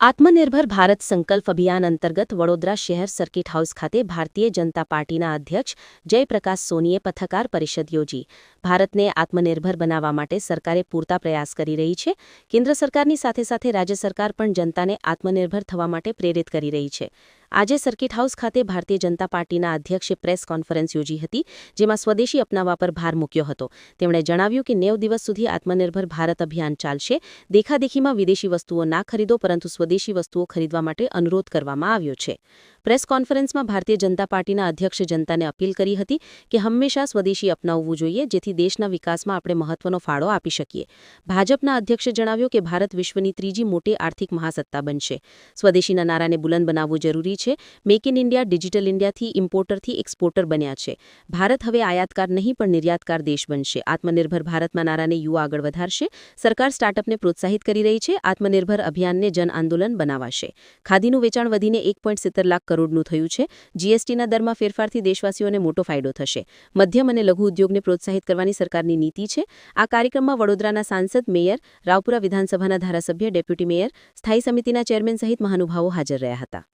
આત્મનિર્ભર ભારત સંકલ્પ અભિયાન અંતર્ગત વડોદરા શહેર સર્કિટ હાઉસ ખાતે ભારતીય જનતા પાર્ટીના અધ્યક્ષ જયપ્રકાશ સોનીએ પથકાર પરિષદ યોજી. ભારતને આત્મનિર્ભર બનાવવા માટે સરકારે પૂરતા પ્રયાસ કરી રહી છે. કેન્દ્ર સરકારની સાથે સાથે રાજ્ય સરકાર પણ જનતાને આત્મનિર્ભર થવા માટે પ્રેરિત કરી રહી છે. આજે સર્કિટ હાઉસ ખાતે ભારતીય જનતા પાર્ટીના અધ્યક્ષે પ્રેસ કોન્ફરન્સ યોજી હતી, જેમાં સ્વદેશી અપનાવવા પર ભાર મૂક્યો હતો. તેમણે જણાવ્યું કે નેવ દિવસ સુધી આત્મનિર્ભર ભારત અભિયાન ચાલશે. દેખાદેખીમાં વિદેશી વસ્તુઓ ના ખરીદો, પરંતુ સ્વદેશી વસ્તુઓ ખરીદવા માટે અનુરોધ કરવામાં આવ્યો છે. પ્રેસ કોન્ફરન્સમાં ભારતીય જનતા પાર્ટીના અધ્યક્ષે જનતાને અપીલ કરી હતી કે હંમેશા સ્વદેશી અપનાવવું જોઈએ, જેથી દેશના વિકાસમાં આપણે મહત્વનો ફાળો આપી શકીએ. ભાજપના અધ્યક્ષે જણાવ્યું કે ભારત વિશ્વની ત્રીજી મોટી આર્થિક મહાસત્તા બનશે. સ્વદેશીના નારાને બુલંદ બનાવવું જરૂરી છે. મેક ઇન ઇન્ડિયા, ડિજિટલ ઇન્ડિયાથી ઇમ્પોર્ટરથી એક્સપોર્ટર બન્યા છે. ભારત હવે આયાતકાર નહીં, પણ નિર્યાતકાર દેશ બનશે. આત્મનિર્ભર ભારતમાં નારાને યુવા આગળ વધારશે. સરકાર સ્ટાર્ટઅપને પ્રોત્સાહિત કરી રહી છે. આત્મનિર્ભર અભિયાનને જન આંદોલન બનાવાશે. ખાદીનું વેચાણ વધીને એક પોઈન્ટ સિત્તેર લાખ કરોડનું થયું છે. જીએસટીના દરમાં ફેરફારથી દેશવાસીઓને મોટો ફાયદો થશે. મધ્યમ અને લઘુ ઉદ્યોગને પ્રોત્સાહિત કરવાની સરકારની નીતિ છે. આ કાર્યક્રમમાં વડોદરાના સાંસદ, મેયર, રાવપુરા વિધાનસભાના ધારાસભ્ય, ડેપ્યુટી મેયર, સ્થાયી સમિતિના ચેરમેન સહિત મહાનુભાવો હાજર રહ્યા હતા.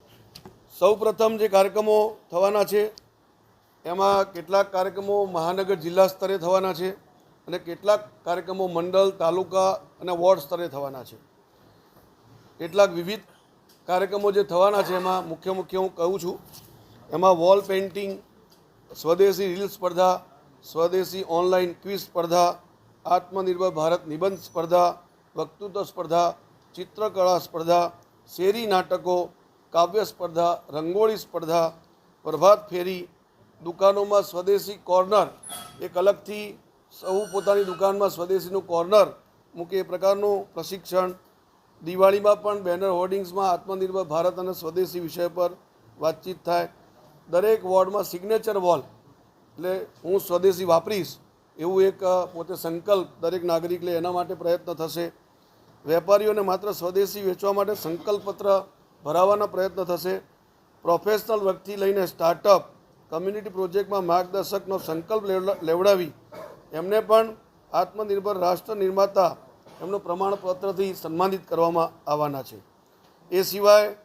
સૌપ્રથમ જે કાર્યક્રમો થવાના છે, એમાં કેટલાક કાર્યક્રમો મહાનગર જિલ્લા સ્તરે થવાના છે અને કેટલાક કાર્યક્રમો મંડળ, તાલુકા અને વોર્ડ સ્તરે થવાના છે. કેટલાક વિવિધ કાર્યક્રમો જે થવાના છે એમાં મુખ્ય મુખ્ય હું કહું છું, એમાં વોલ પેઇન્ટિંગ સ્વદેશી રીલ સ્પર્ધા, સ્વદેશી ઓનલાઈન ક્વિઝ સ્પર્ધા, આત્મનિર્ભર ભારત નિબંધ સ્પર્ધા, વક્તૃત્વ સ્પર્ધા, ચિત્રકળા સ્પર્ધા, શેરી નાટકો, કાવ્ય સ્પર્ધા, રંગોળી સ્પર્ધા, પ્રભાત ફેરી, દુકાનોમાં સ્વદેશી કોર્નર, એક અલગથી સૌ પોતાની દુકાનમાં સ્વદેશીનું કોર્નર મૂકે એ પ્રકારનું પ્રશિક્ષણ દિવાળીમાં પણ બેનર હોર્ડિંગ્સમાં આત્મનિર્ભર ભારત અને સ્વદેશી વિષય પર વાતચીત થાય. દરેક વોર્ડમાં સિગ્નેચર વોલ એટલે હું સ્વદેશી વાપરીશ એવું એક પોતે સંકલ્પ દરેક નાગરિક લે એના માટે પ્રયત્ન થશે. વેપારીઓને માત્ર સ્વદેશી વેચવા માટે સંકલ્પપત્ર ભરાવવાના પ્રયત્ન થશે. પ્રોફેશનલ વર્કથી લઈને સ્ટાર્ટઅપ કમ્યુનિટી પ્રોજેક્ટમાં માર્ગદર્શકનો સંકલ્પ લેવડા- લેવડાવી. એમને પણ આત્મનિર્ભર રાષ્ટ્ર નિર્માતા એમનું પ્રમાણપત્રથી સન્માનિત કરવામાં આવવાના છે. એ સિવાય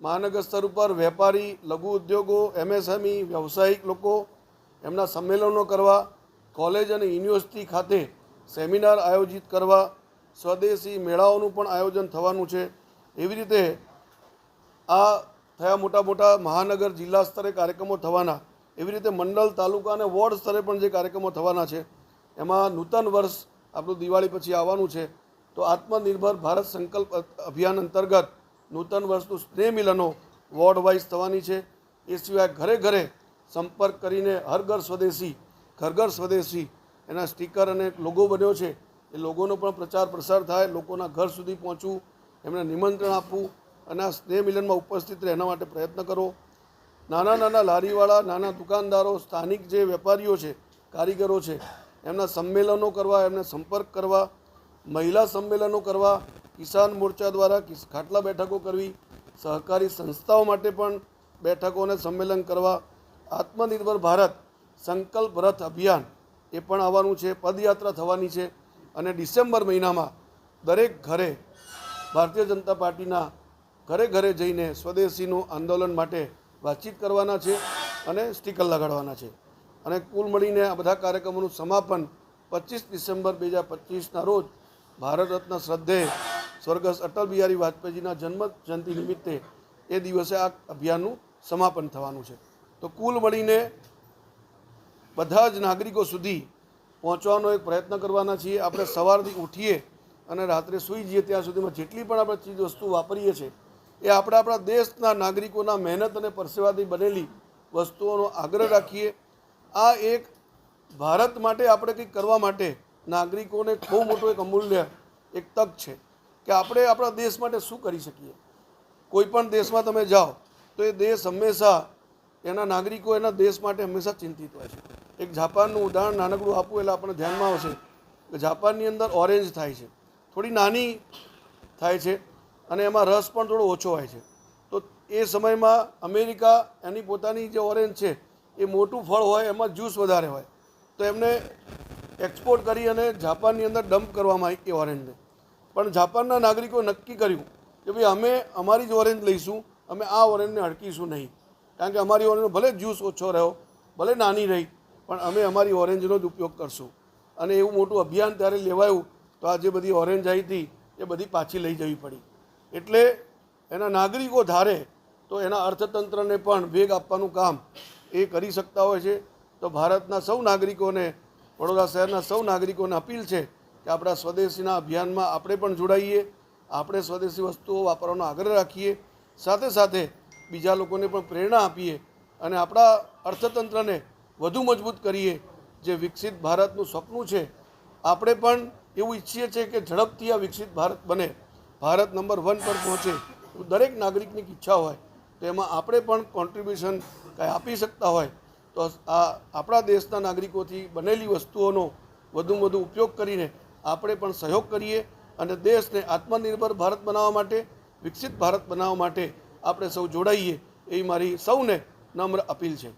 મહાનગર સ્તર ઉપર વેપારી, લઘુ ઉદ્યોગો, એમએસએમઈ, વ્યવસાયિક લોકો એમના સંમેલનો કરવા, કોલેજ અને યુનિવર્સિટી ખાતે સેમિનાર આયોજિત કરવા, સ્વદેશી મેળાઓનું પણ આયોજન થવાનું છે. એવી રીતે આ થયા મોટા મોટા મહાનગર જિલ્લા સ્તરે કાર્યક્રમો થવાના, એવી રીતે મંડળ તાલુકા અને વોર્ડ સ્તરે પણ જે કાર્યક્રમો થવાના છે, એમાં નૂતન વર્ષ આપણું દિવાળી પછી આવવાનું છે. તો આત્મનિર્ભર ભારત સંકલ્પ અભિયાન અંતર્ગત નૂતન વર્ષનું સ્નેહ મિલનો વોર્ડ વાઇઝ થવાની છે. એ સિવાય ઘરે ઘરે સંપર્ક કરીને હર ઘર સ્વદેશી, ઘર ઘર સ્વદેશી એના સ્ટીકર અને લોગો બન્યો છે. એ લોગોનો પણ પ્રચાર પ્રસાર થાય, લોકોના ઘર સુધી પહોંચવું, એમને નિમંત્રણ આપવું અને આ સ્નેહ મિલનમાં ઉપસ્થિત રહે એના માટે પ્રયત્ન કરો. નાના નાના લારીવાળા, નાના દુકાનદારો, સ્થાનિક જે વેપારીઓ છે, કારીગરો છે, એમના સંમેલનો કરવા, એમને સંપર્ક કરવા મહિલા સંમેલનો કરવા કિસાન મોરચા દ્વારા ખાટલા બેઠકો કરવી, સહકારી સંસ્થાઓ માટે પણ બેઠકો અને સંમેલન કરવા, આત્મનિર્ભર ભારત સંકલ્પ રથ અભિયાન એ પણ આવવાનું છે, પદયાત્રા થવાની છે અને ડિસેમ્બર મહિનામાં દરેક ઘરે ભારતીય જનતા પાર્ટીના ઘરે ઘરે જઈને સ્વદેશીનું આંદોલન માટે વાતચીત કરવાના છે અને સ્ટીકર લગાડવાના છે. અને કુલ મળીને આ બધા કાર્યક્રમોનું સમાપન પચીસ ડિસેમ્બર બે હજાર પચીસના રોજ ભારત રત્ન શ્રદ્ધે સ્વર્ગસ્થ અટલ બિહારી વાજપેયીજીના જન્મ જયંતિ નિમિત્તે એ દિવસે આ અભિયાનનું સમાપન થવાનું છે. તો કુલ મળીને બધા જ નાગરિકો સુધી પહોંચવાનો એક પ્રયત્ન કરવાના છીએ. આપણે સવારથી ઉઠીએ અને રાત્રે સૂઈ જઈએ ત્યાં સુધીમાં જેટલી પણ આપણે ચીજ વસ્તુ વાપરીએ છીએ, એ આપણે આપણા દેશના નાગરિકોના મહેનત અને પરસેવાથી બનેલી વસ્તુઓનો આગ્રહ રાખીએ. આ એક ભારત માટે આપણે કંઈક કરવા માટે નાગરિકોને બહુ મોટું એક અમૂલ્ય એક તક છે કે આપણે આપણા દેશ માટે શું કરી શકીએ. કોઈ પણ દેશમાં તમે જાઓ તો એ દેશ હંમેશા એના નાગરિકો એના દેશ માટે હંમેશા ચિંતિત હોય છે. એક જાપાનનું ઉદાહરણ નાનકડું આપવું એટલે આપણને ધ્યાનમાં આવશે કે જાપાનની અંદર ઓરેન્જ થાય છે. થોડી નાની થાય છે અને એમાં રસ પણ થોડો ઓછો હોય છે. તો એ સમયમાં અમેરિકા એની પોતાની જે ઓરેન્જ છે એ મોટું ફળ હોય, એમાં જ્યુસ વધારે હોય. તો એમને એક્સપોર્ટ કરી અને જાપાનની અંદર ડમ્પ કરવામાં આવી એ ઓરેન્જને પણ જાપાનના નાગરિકો નક્કી કર્યું કે ભાઈ અમે અમારી જ ઓરેન્જ લઈશું, અમે આ ઓરેન્જને અડકીશું નહીં. કારણ કે અમારી ઓરેન્જનો ભલે જ્યુસ ઓછો રહ્યો, ભલે નાની રહી, પણ અમે અમારી ઓરેન્જનો જ ઉપયોગ કરશું. અને એવું મોટું અભિયાન ત્યારે લેવાયું તો આ જે બધી ઓરેન્જ આવી હતી, એ બધી પાછી લઈ જવી પડી. એટલે એના નાગરિકો ધારે તો એના અર્થતંત્રને પણ વેગ આપવાનું કામ એ કરી શકતા હોય છે. તો ભારતના સૌ નાગરિકોને વડોદરા શહેરના સૌ નાગરિકોને અપીલ છે કે આપણા સ્વદેશીના અભિયાનમાં આપણે પણ જોડાઈએ, આપણે સ્વદેશી વસ્તુઓ વાપરવાનો આગ્રહ રાખીએ, સાથે સાથે બીજા લોકોને પણ પ્રેરણા આપીએ અને આપણા અર્થતંત્રને વધુ મજબૂત કરીએ, જે વિકસિત ભારતનું સપનું છે. આપણે પણ એવું ઈચ્છીએ છીએ કે ઝડપથી આ વિકસિત ભારત બને. ભારત નંબર વન પર પહોંચે દરેક નાગરિકની ઈચ્છા હોય. તો એમાં આપણે પણ કોન્ટ્રીબ્યુશન કાંઈ આપી શકતા હોય. તો આ આપણા દેશના નાગરિકોથી બનેલી વસ્તુઓનો વધુમાં વધુ ઉપયોગ કરીને આપણે પણ સહયોગ કરીએ અને દેશને આત્મનિર્ભર ભારત બનાવવા માટે, વિકસિત ભારત બનાવવા માટે આપણે સૌ જોડાઈએ, એવી મારી સૌને નમ્ર અપીલ છે.